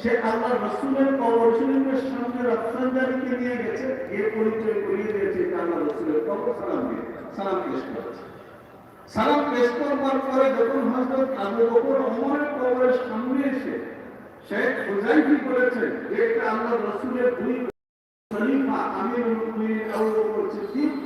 সে আল্লাহ সালাম পেশ করেছে। সালাম পেশ করবার পরে যখন হযরত আবু বকর ওমরের কবরের সামনে এসে, শেখ হুজাইফি করেছেন যে এটা আল্লাহ রসুলের দুই খলিফা আমিরুল মুমিনিন আবু বকর সিদ্দিক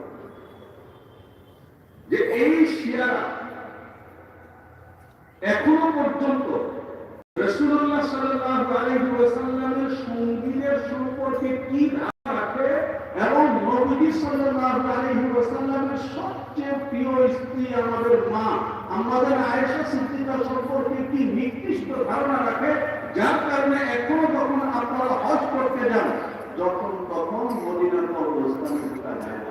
এই শিয়ারা এখনও পর্যন্ত আলাইহি সঙ্গীদের সম্পর্কে কি রাখে এবং নবী আলাইহি সবচেয়ে প্রিয় স্ত্রী আমাদের মা, আমাদের সিদ্দিকা সম্পর্কে কি নির্দিষ্ট ধারণা রাখে যার কারণে এখনও যখন আপনারা হজ করতে যান, যখন তখন মদিনার কবরস্থানে ঢোকা যায়।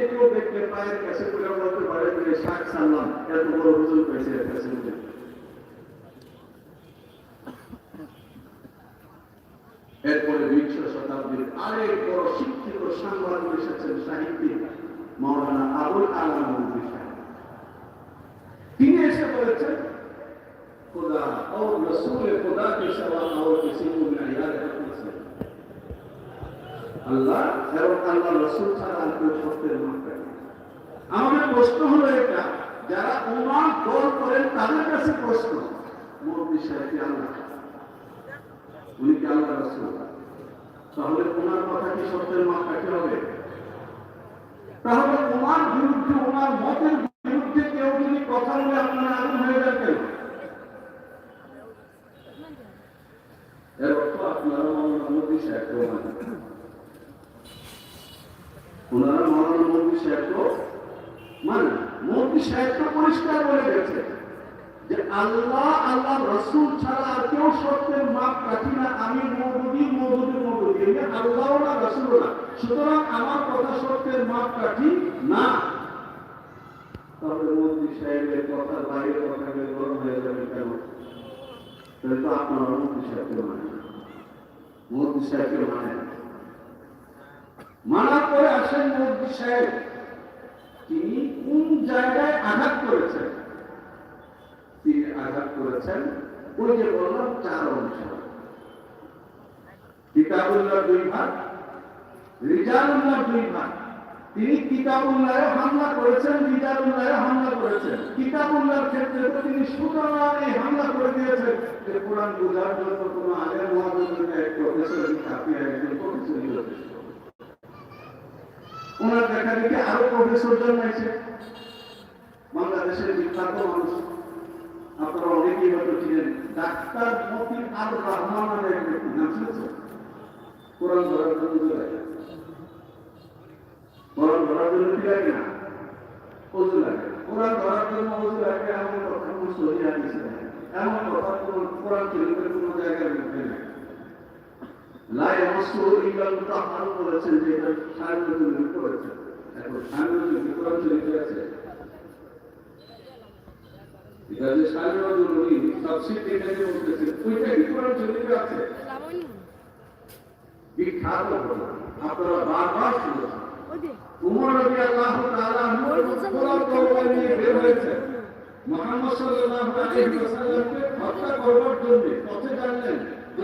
কেউ দেখলে পায়ের কাছে করে বলতে পারে যে শাক সাল্লাম এত বড় হুজুর পেয়েছে এর কাছে এরপরে বিংশ শতাব্দীর আরেক বড় শিক্ষিত সাংবাদিক এসেছেন সাহিত্যিক মৌলানা আবুল আলম তিনি এসে বলেছেন خدا اور رسول خدا کے سوا اور کسی کو معیار اللہ اور اللہ رسول صلی اللہ علیہ وسلم আমাদের প্রশ্ন হলো এটা, যারা ওনার দল করেন তাদের কাছে প্রশ্ন মোদী সাহেব আল্লাহ উনি কি আল্লাহ রসুল? তাহলে ওনার কথা কি সত্যের মাত্রাকে হবে? তাহলে ওনার বিরুদ্ধে ওনার মতের বিরুদ্ধে কেউ যদি কথা বলে আপনারা আগুন হয়ে যাবেন এর অর্থ আপনারা মৌলানা মোদী সাহেবকে ওনারা মৌলানা মোদী সাহেবকে মানে মোদী সাহেব তো পরিষ্কার বলে গেছে যে আল্লাহ আল্লাহ রসুল ছাড়া আর কেউ সত্যের মাপ কাঠি না, আমি মৌদুদি মৌদুদি মৌদুদি আল্লাহ না রসুল না। সুতরাং আমার কথা সত্যের মাপ কাঠি না। তাহলে মোদী সাহেবের কথার বাইরে কথা গরম হয়ে যাবে কেন? তাহলে তো আপনারা মোদী সাহেবকে মানে মোদী সাহেবকে মানে মানার পরে আসেন মোদী সাহেব। তিনি কোন জায়গায় আঘাত করেছেন? তিনি আঘাত করেছেন ওই যে বললাম চার অংশ। কিতাবুল্লাহ দুই ভাগ, রিজালুল্লাহ দুই ভাগ। তিনি কিতাবুল্লাহে হামলা করেছেন, রিজালুল্লাহে হামলা করেছেন। কিতাবুল্লাহর ক্ষেত্রে তো তিনি সুতরাং হামলা করে দিয়েছেন। যে কোরআন বোঝার জন্য কোনো আগের মহাজনকে এক প্রফেসর, একজন প্রফেসর ওনার দেখা দেখে আরও প্রফেসর জন্মাইছে বাংলাদেশের বিখ্যাত মানুষ। আপনারা অনেকেই হয়তো ছিলেন। ডাক্তার মতিন আল রহমান নামে এক ব্যক্তি, নাম শুনেছেন? কোরআন ধরার জন্য জন্য কি লাগে না? অজু লাগে। কোরআন ধরার জন্য অজু লাগে এমন কথা কোনো সহি নেই। এমন কথা কোরআন শরীফের কোনো জায়গায় নেই। লাই অবশ্য ইল্লাল মুতাহহার বলেছেন যে এটা সার্বজনীন করেছেন এখন সার্বজনীন কোরআন শরীফে আছে এটা যে সার্বজনীন তাফসীর দেখে বলতেছে। ওইটা কি কোরআন শরীফে আছে বিখ্যাত আপনারা বারবার শুনেছেন। উমর রাদিয়াল্লাহু তাআলা পুরো তরবারি নিয়ে বের হয়েছে। মুহাম্মদ সাল্লাল্লাহু আলাইহি ওয়াসাল্লামকে হত্যা করবার জন্য পথে জানলেন যে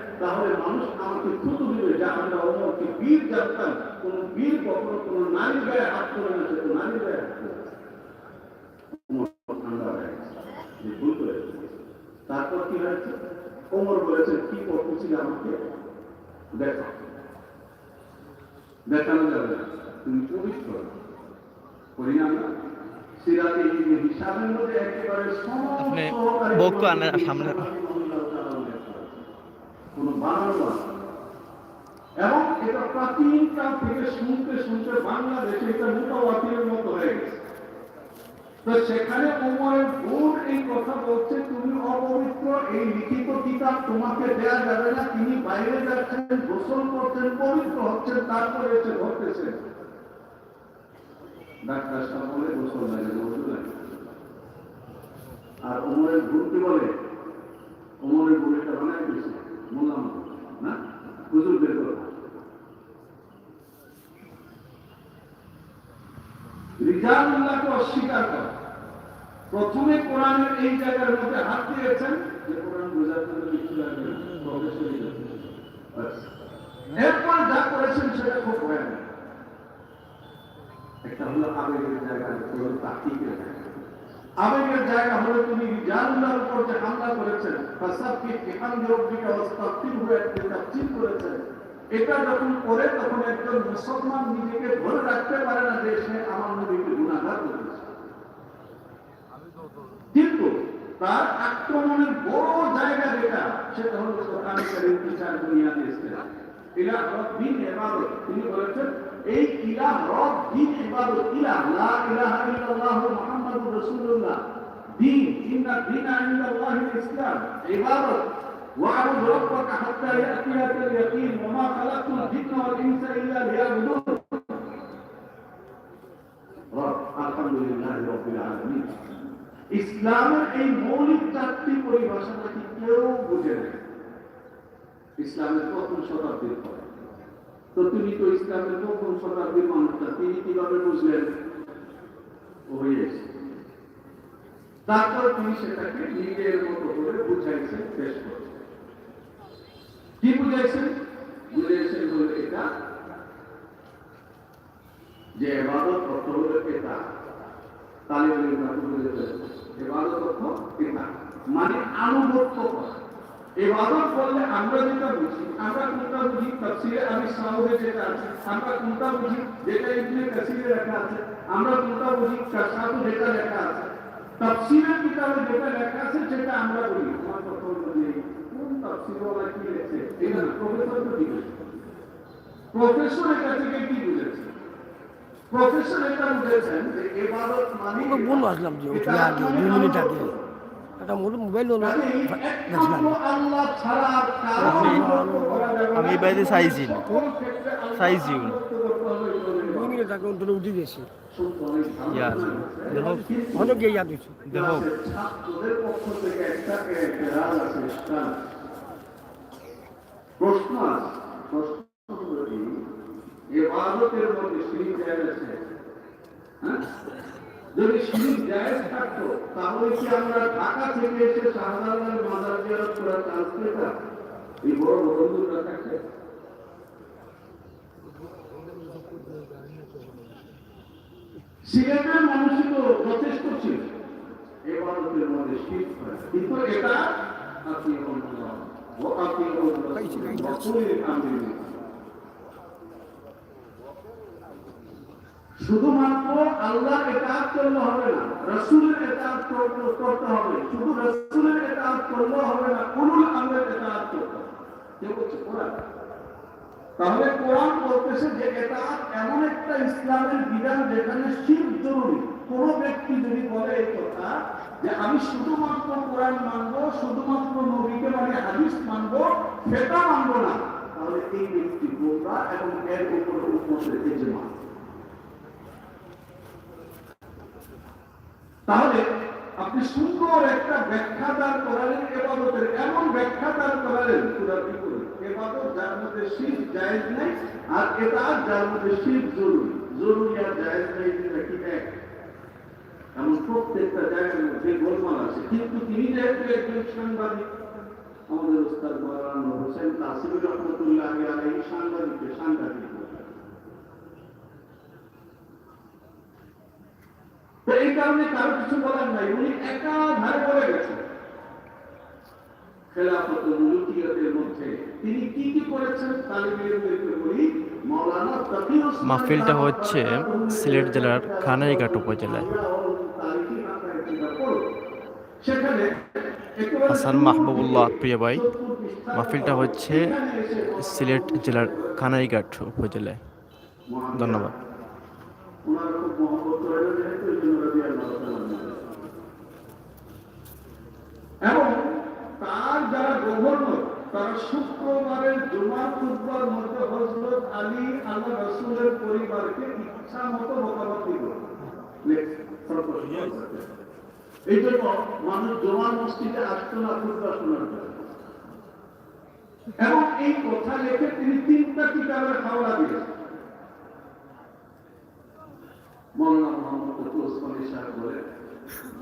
তাহলে মানুষ আমাকে থুতু দিবে যে আমরা উমরকে বীর জানতাম কোন বীর কখনো কোন নারী গায়ে হাত করে না সে নারী গায়ে হাত করে তারপর কি হয়েছে? ওমর বলেছে কি করতেছিল আমাকে? দেখো দেখানো যাবে না তুমি পবিত্র। পরিণাম সিরাতে হিসাবের মধ্যে একেবারে সহকারী সামনে- কোনো বানানো। এবং এটা প্রাচীন কাল থেকে শুনতে শুনতে বাংলাদেশে এটা মোটাওয়াতির মতো হয়ে গেছে। তো সেখানে ওমরের বোন এই কথা বলছে, তুমি অপবিত্র, এই লিখিত কিতাব তোমাকে দেয়া যাবে না। তিনি বাইরে যাচ্ছেন, গোসল করছেন, পবিত্র হচ্ছেন, তারপরে এসে ঘটতেছেন ডাক্তার সাহেব বলে, গোসল লাগে ওষুধ লাগে। আর ওমরের বোন বলে? ওমরের বোন এটা বানায় মোল্লাম না হুজুর বের করো রিজালুল্লাহকে অস্বীকার করা। প্রথমে কোরআনের এই জায়গার মধ্যে হাত দিয়েছেন যে কোরআন বোঝার জন্য কিছু লাগবে। এরপর যা করেছেন সেটা খুব ভয়ানক। একটা হলো আবেগের জায়গা, একটা হলো আবেগের জায়গা হলো উপর যে হামলা করেছেন। একটা তাফসীর করেছেন। এটা যখন করে, তখন একজন মুসলমান নিজেকে ধরে রাখতে পারে না যে সে আমার করেছে কিন্তু তার আক্রমণের বড় জায়গা যেটা, সেটা হলো ইলা রব্বিন ইবাদত। তিনি বলেছেন এই ইলা রব্বিন ইবাদত ইলা লা ইলাহা ইল্লাল্লাহ মুহাম্মাদুর রাসূলুল্লাহ দিন ইন্না দীনা ইনদাল্লাহিল ইসলাম ইবাদত واعبد ربك حتى ياتيك اليقين وما خلقت الجن والانس الا ليعبدون রব আলহামদুলিল্লাহ রব্বিল আলামিন ইসলামের এই মৌলিক চারটি পরিভাষাটা কি কেউ বুঝে না ইসলামের প্রথম শতাব্দীর পরে তো তিনি তো ইসলামের প্রথম শতাব্দীর মানুষটা তিনি কীভাবে বুঝলেন? তারপর তিনি সেটাকে নিজের মতো করে বুঝাইছেন পেশ করেছেন কি বুঝাইছেন বুঝাইছেন হলো এটা যে এবাদত অর্থ হলো এটা তালিবানের এবাদত অর্থ এটা মানে আনুগত্য করা। এবাদত বললে আমরা যেটা বুঝি আমরা কোনটা বুঝি? তাফসিরে আমি সাউদে যেটা আছে আমরা কোনটা বুঝি? যেটা ইবনে কাসিরে লেখা আছে আমরা কোনটা বুঝি? কাসাদু যেটা লেখা আছে। তাফসিরের কিতাবে যেটা লেখা আছে সেটা আমরা বলি। আমার কথা কোন তাফসিরওয়ালা কি লেখছে এটা না প্রফেসর তো ঠিক আছে প্রফেসর এটা থেকে কি বুঝেছে? প্রফেসর এটা বুঝেছেন যে এবাদত মানে বলব আসলাম যে দুই মিনিট আগে। একটা মোবাইল মোবাইল হলো আমি- বাড়িতে চাইছি বলে দুই মিনিট দিয়ে অন্তরে উঠে দিয়েছি দেখো গিয়ে ইয়া দিয়েছি। দেখো প্রশ্ন প্রশ্ন যদি শিরিক জায়েজ থাকতো তাহলে কি আমরা ঢাকা থেকে এসে শাহজালালের মাজার জিয়ারত করার চান্স পেতাম? এই বড় বন্ধুরা থাকতে সিলেটের মানুষই তো যথেষ্ট ছিল। এবাদতের মধ্যে শীত কিন্তু এটা আপনি ও আপনি শুধুমাত্র আল্লাহ করলে হবে না, রসুলের করতে হবে। শুধু রসুলের করলে হবে না করতে হবে। তাহলে কোরআন বলতেছে যে এটা এমন একটা ইসলামের বিধান যেখানে শিব জরুরি। কোন ব্যক্তি যদি বলে এই কথা যে আমি শুধুমাত্র কোরআন মানবো, শুধুমাত্র নবীকে মানে হাদিস মানবো সেটা মানবো না, তাহলে এই ব্যক্তি গোমরা এবং এর উপরে উপরে এজমা তাহলে আপনি সুন্দর একটা ব্যাখ্যা দান করালেন এবাদতের, এমন ব্যাখ্যা দান করালেন পুরা বিপরীত এবাদত যার মধ্যে শীত জায়েজ নেই, আর এটা যার মধ্যে শীত জরুরি জরুরি আর জায়েজ নেই যেটা কি এক? এমন প্রত্যেকটা জায়গার মধ্যে গোলমাল আছে। কিন্তু তিনি যেহেতু একজন সাংবাদিক, আমাদের উস্তাদ মৌলানা হোসেন তাসিমুর রহমতুল্লাহ আলী সাংবাদিককে সাংবাদিক। তো এই কারণে কারও কিছু বলার নাই। উনি একাধারে বলে গেছেন। খেলাফত মুলুকিয়তের মধ্যে তিনি কি কি করেছেন বলি। মাহফিলটা হচ্ছে সিলেট জেলার খানাইঘাট উপজেলায়। হাসান মাহবুবুল্লাহ প্রিয় ভাই মাহফিলটা হচ্ছে সিলেট জেলার খানাইঘাট উপজেলায়। ধন্যবাদ। ওনারা খুব মহব্বত করেন যেহেতু এই জন্য আনহু। এবং তার যারা গভর্নর, তারা শুক্রবারের জুমা খুতবার মধ্যে হজরত আলী আল্লাহ রসুলের পরিবারকে ইচ্ছা মতো মোকাবিলা দিল। এই জন্য মানুষ জমার মসজিদে আসতো না খুতবা শোনার জন্য এবং এই কথা লিখে তিনি তিনটা কিতাবের হাওড়া দিয়েছেন।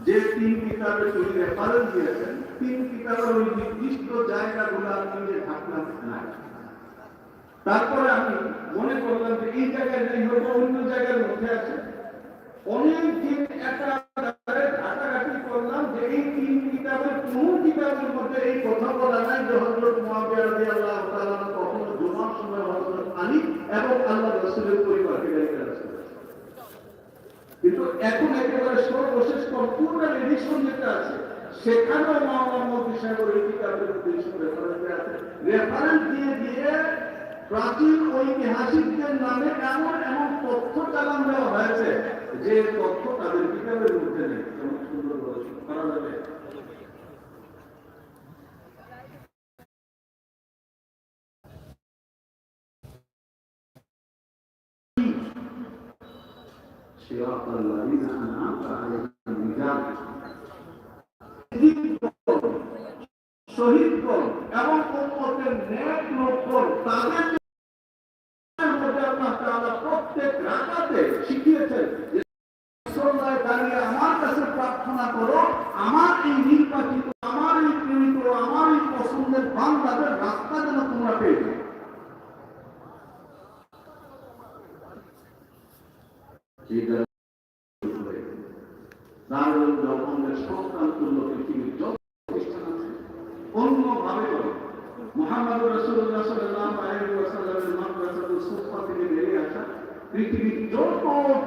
যে তিন কিতাবে তিনি রেফারেন্স দিয়েছেন, তিন কিতাবের ওই নির্দিষ্ট জায়গাগুলো আমি যে ঢাকলাম নাই। তারপরে আমি মনে করলাম যে এই জায়গায় নেই অন্য জায়গার মধ্যে আছে। অনেক একটা ঘাটাঘাটি করলাম যে এই তিন কিতাবের কোন কিতাবের মধ্যে এই কথা বলা নাই যে হজরত মুয়াবিয়া রাদিয়াল্লাহু তাআলা কখনো জুমার সময় হজরত আলী এবং আল্লাহ রাসূলের পরিবারকে গাইতে আসেন এখন একেবারে সর্বশেষ সম্পূর্ণ নিরীক্ষণ যেটা আছে, সেখানেও মাওলানা মন্ত্রী সাহেবের ওই কিতাবের উদ্দেশ্য রেফারেন্স রেফারেন্স দিয়ে দিয়ে প্রাচীন ঐতিহাসিকদের নামে এমন এমন তথ্য চালান দেওয়া হয়েছে, যে তথ্য তাদের কিতাবের মধ্যে নেই? সুন্দর করা যাবে। صراط الذين أنعمت عليهم رجال শহীদ কর এবং উম্মতের নেক লোক কর তাদের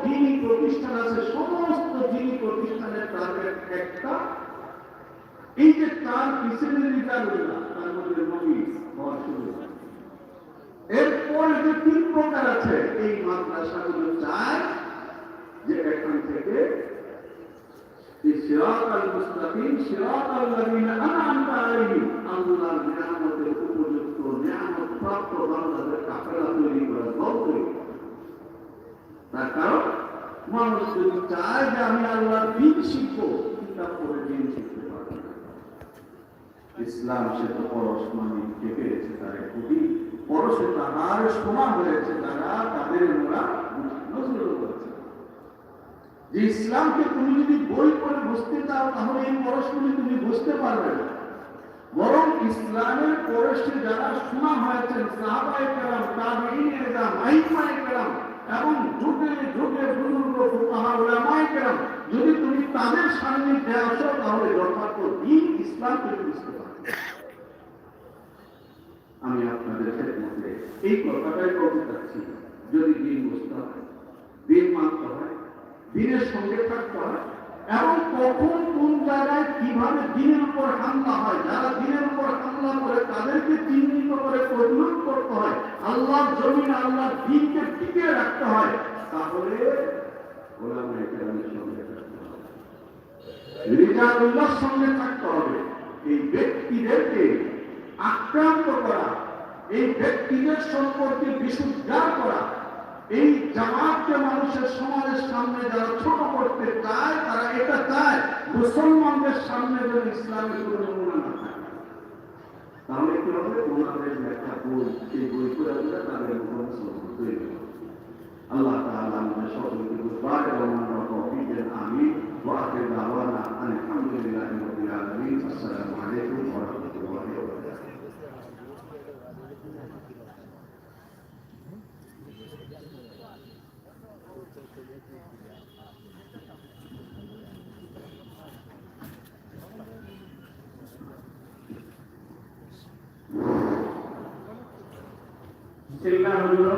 যিনি প্রতিষ্ঠান আছে, সমস্ত যিনি প্রতিষ্ঠানের টার্গেট একটা, এই যে তার পিছনে তার মধ্যে মহিষ হওয়া শুরু এরপরে যে তিন প্রকার আছে, এই মাদ্রাসাগুলো চায় যে এখান থেকে আমাদের উপযুক্ত নিয়ামত প্রাপ্ত বান্দাদের কাফেলা তৈরি করা দরকার তৈরি করা। তার কারণ, মানুষ যদি চায় যে আমি আল্লাহর দিন শিখব, কিতাব পড়ে দিন শিখতে পারবে ইসলাম সে তো পরশ মানে কে পেয়েছে তার খুবই পরশে তাহার শোনা হয়েছে যারা তাদের ওরা নজরুল করেছে। যে ইসলামকে তুমি যদি বই পড়ে বুঝতে চাও, তাহলে এই পরশগুলি তুমি বুঝতে পারবে না। বরং ইসলামের পরশে যারা শোনা হয়েছেন, সাহাবায়ে কেরাম, তাবেঈন এজা মাইমায়ে কেরাম এবং যুগে যুগে বুজুর্গ কেন যদি তুমি তাদের সান্নিধ্যে আসো, তাহলে যথার্থ দিন ইসলাম তুমি বুঝতে আমি আপনাদের মধ্যে এই কথাটাই বলতে চাচ্ছি, যদি দিন বুঝতে হয়, দিন মানতে হয়, দিনের সঙ্গে থাকতে হয় এবং কখন কোন জায়গায় কীভাবে দিনের উপর হামলা হয়, যারা দিনের উপর হামলা করে তাদেরকে চিহ্নিত করে প্রতিরোধ করতে হয়, আল্লাহর জমিন, আল্লাহর দিনকে টিকিয়ে রাখতে হয়, তাহলে হবে। সঙ্গে থাকতে হবে। এই ব্যক্তিদেরকে আক্রান্ত করা, এই ব্যক্তিদের সম্পর্কে বিশুদ্ধার করা এই জামাতকে মানুষের সমাজের সামনে যারা ছোট করতে চায়, তারা এটা চায়, মুসলমানদের সামনে যেন ইসলামের কোনো নমুনা না থাকে। তাহলে কি হবে? ওনাদের লেখা বই, সেই বই করে দিলে তাদের তৈরি আল্লাহ তাআলা আমাদের সকলকে বুঝবার এবং আমরা তৌফিক দেন, আমিন। ওয়া আখির দাওয়ানা আলহামদুলিল্লাহি রাব্বিল আলামিন। আসসালামু আলাইকুম ওয়া বিসমিল্লাহ হুজুর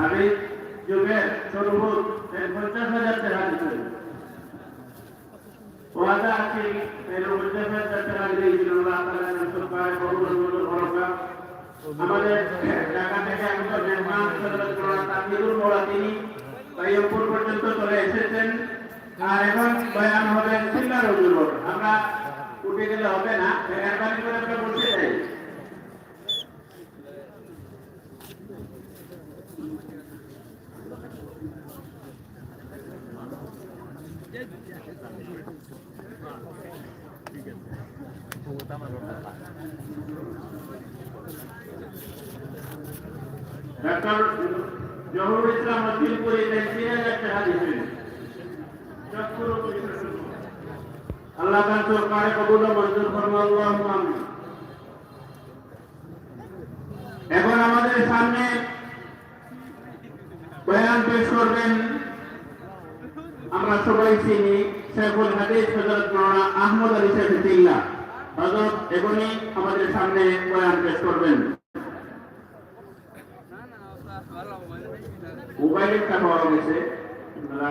আমি যুগে সর্বোচ্চ পঞ্চাশ হাজার টাকা দিচ্ছি ওয়াদা আছে এর পঞ্চাশ হাজার টাকা দিয়েছিল আল্লাহ তাআলা সরকার বড় বড় বড় আমাদের ঢাকা থেকে আমাদের মেহমান তাকিরুল মোড়া তিনি তাইয়পুর পর্যন্ত চলে এসেছেন আর এখন বয়ান হবে সিল্লার হুজুর আমরা উঠে গেলে হবে না মেহরবানি করে আমরা বলতে চাই ডক্টর জহুরুল ইসলাম মসজিদপুরি টাকা দিচ্ছেন আল্লাহ তার সরকারে কবুল মঞ্জুর ফরমাল্লাহ আমিন। এখন আমাদের সামনে বয়ান পেশ করবেন আমরা সবাই চিনি শেখুল হাদিস হজরত মৌলানা আহমদ আলী সাহেবুল্লাহ হজরত এখনই আমাদের সামনে বয়ান পেশ করবেন। মোবাইলের টাকা হওয়া গেছে আপনারা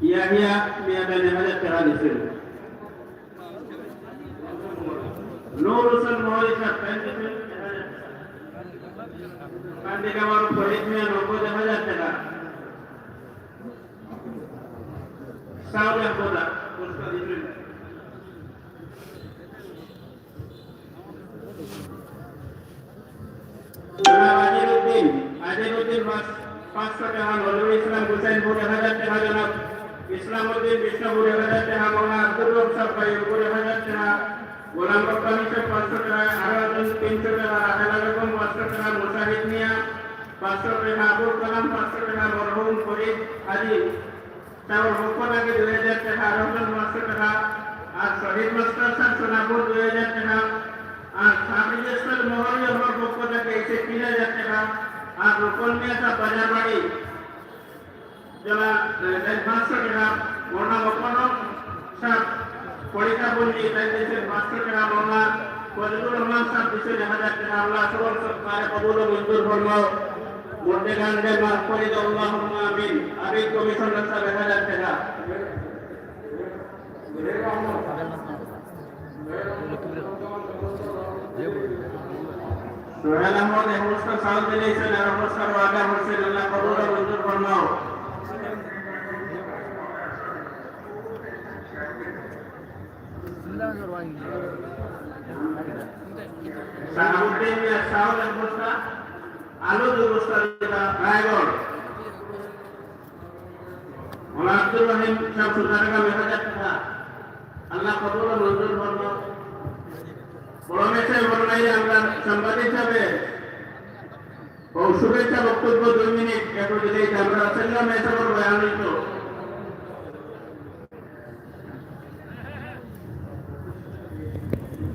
ইয়াহিয়া মিয়াদানে হাজার টাকা দিচ্ছেন নূর হোসেন মহলি সাহেব পেয়েছেন কান্দিকামার ফরিদ মিয়া নব্বই হাজার টাকা সাউদ আহমদ পুরস্কার দিচ্ছেন জনাব আজিরউদ্দিন আজিরউদ্দিন বাস পাঁচশো টাকা ইসলামউদ্দিন বিষ্ণুপুর এক হাজার টাকা মৌলানা আব্দুল রব সাহেব বাইপুর এক হাজার টাকা গোলাম রব্বানি সাহেব পাঁচশো টাকা আরাজন তিনশো টাকা, রাহেলা বেগম পাঁচশো টাকা মুসাহিদ মিয়া পাঁচশো টাকা, আবুল কালাম পাঁচশো টাকা, মরহুম ফরিদ হাজি তারপর থেকে দুই হাজার টাকা আরোজন পাঁচশো টাকা, আর শহীদ মাস্টার স্যার সোনাপুর দুই হাজার টাকা, আর সাবিজেশ্বর মহলীয় হওয়ার পক্ষ থেকে এসে তিন হাজার টাকা, আর রূপল মিয়াসা বাজার বাড়ি। যারা পাঁচশো টাকা মরনা মকন স্যার পরীক্ষা বলছি তাই দেশের পাঁচশো টাকা মরনা ফজলুর রহমান দিচ্ছে এক হাজার টাকা আল্লাহ সবল সরকারে কবুল ও মঞ্জুর ফরম মধ্যে গান্ধে মাফ করে দাও আল্লাহ আমিন। আবিদ কমিশনার স্যার এক হাজার টাকা সোহেল আহমদ এহমস্কার সাউথ দিয়েছেন আর এহমস্কার ওয়াদা হোসেন আল্লাহ কবুল ও মঞ্জুর ফরমাও। সাহাবুদ্দিন এক বস্তা আলু বস্তা যেটা রায়গড়। বড় নাই আমরা সাংবাদিক হিসাবে ও শুভেচ্ছা বক্তব্য দুই মিনিট একটু দিলেই আমরা মেসে বড় বয়ান দিত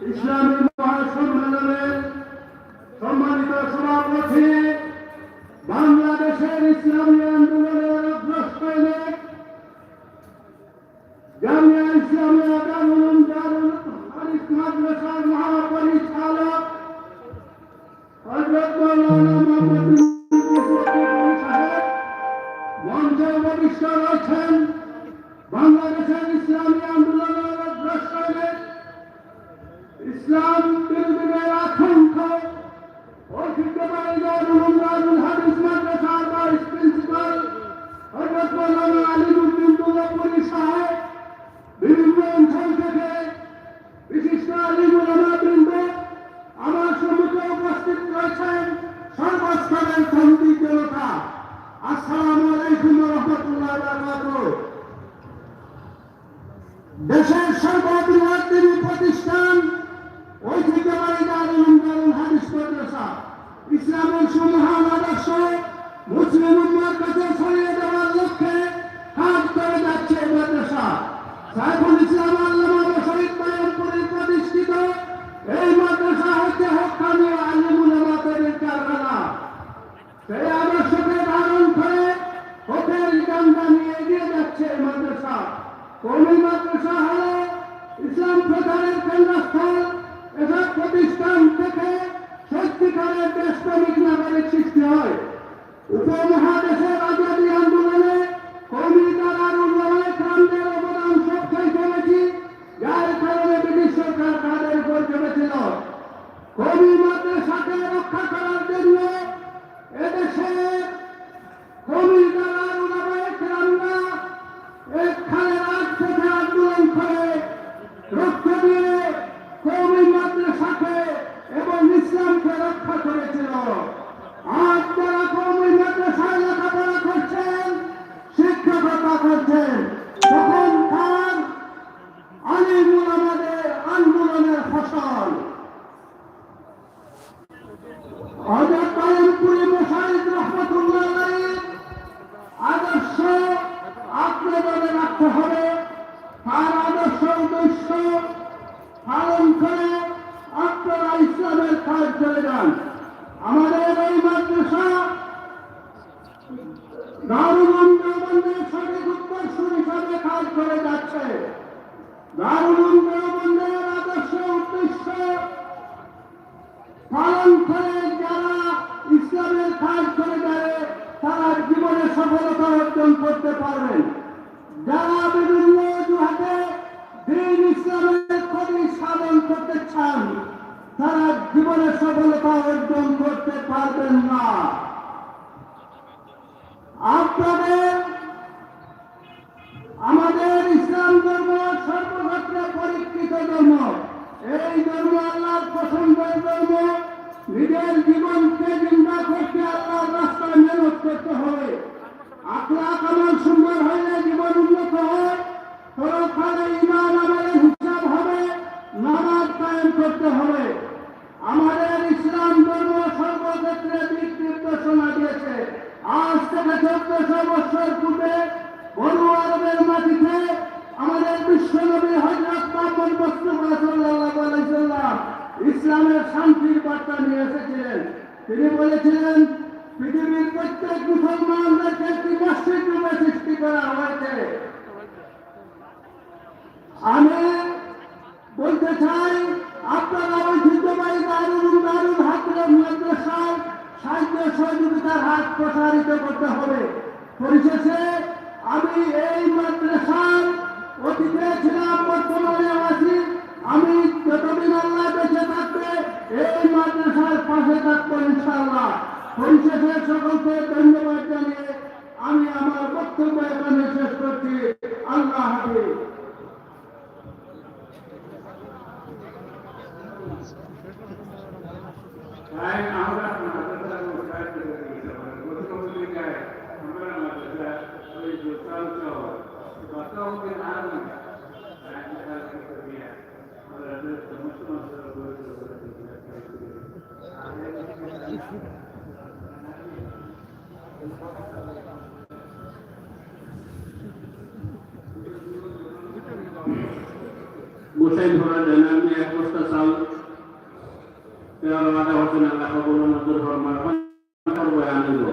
ইসলামী মহাসম্মেলনের সম্মানিত সভাপতি বাংলাদেশের ইসলামী আন্দোলনের অগ্রসৈনিক জামিয়া ইসলামিয়া দারুল দারুল হাদিস মাদ্রাসার মহাপরিচালক হযরত মাওলানা মুহাম্মদ মুস্তফা সাহেব মঞ্চে উপবিষ্ট রয়েছেন বাংলাদেশের ইসলামী আন্দোলনের অগ্রসরে ইসলাম বিরোধীদের আতঙ্ক ঐতিহ্যবাহী দারুল দারুল হাদিস মাদ্রাসার ভাইস প্রিন্সিপাল হযরত মাওলানা আলিমুদ্দিন দুর্গাপুরী সাহেব বিভিন্ন অঞ্চল থেকে বিশিষ্ট আলিম ওলামা বৃন্দ আমার সম্মুখে উপস্থিত রয়েছেন সর্বস্তরের শান্তি জনতা আসসালামু আলাইকুম রহমতুল্লাহ বারাকাতুহু দেশের সর্ববৃহৎ দিনী প্রতিষ্ঠান ঐতিহ্যবাহী দারুল দারুল হাদিস মাদ্রাসা ইসলামের সুমহান আদর্শ মুসলিম উম্মার কাছে ছড়িয়ে দেওয়ার লক্ষ্যে কাজ করে যাচ্ছে এই মাদ্রাসা সাইফুল ইসলাম আল্লামা শহীদ বায়নপুরের প্রতিষ্ঠিত এই মাদ্রাসা হচ্ছে হকানি আলিমুল আমাদের কারখানা সেই আদর্শকে ধারণ করে হোটেল ডান্ডা নিয়ে এগিয়ে যাচ্ছে এই মাদ্রাসা কমি মাদ্রাসা হলো ইসলাম প্রচারের কেন্দ্রস্থল এসব প্রতিষ্ঠান থেকে সত্যিকারের দেশপ্রেমিক নাগরিক সৃষ্টি হয়। উপমহাদেশের আজাদী আন্দোলনে কমি তারার উন্নয়নে ক্রান্তের অবদান সবটাই করেছি যার কারণে ব্রিটিশ সরকার তাদের উপর চেপেছিল কবি মাদ্রাসাকে রক্ষা করার জন্য এদেশে কবি তারার উন্নয়নে ক্রান্তা এখানে রাত থেকে আন্দোলন করে রক্ত দিয়ে কবি মাদ্রাসাকে এবং ইসলামকে রক্ষা করেছিল আজ যারা কবি মাদ্রাসায় লেখাপড়া করছেন শিক্ষকতা করছেন তখন তার আলিমুল আমাদের আন্দোলনের ফসল হজরত নিজের জীবনকে জিন্দা করতে আপনার রাস্তায় মেহনত করতে হবে। ಕಣ್ಣ ప్రాణంలో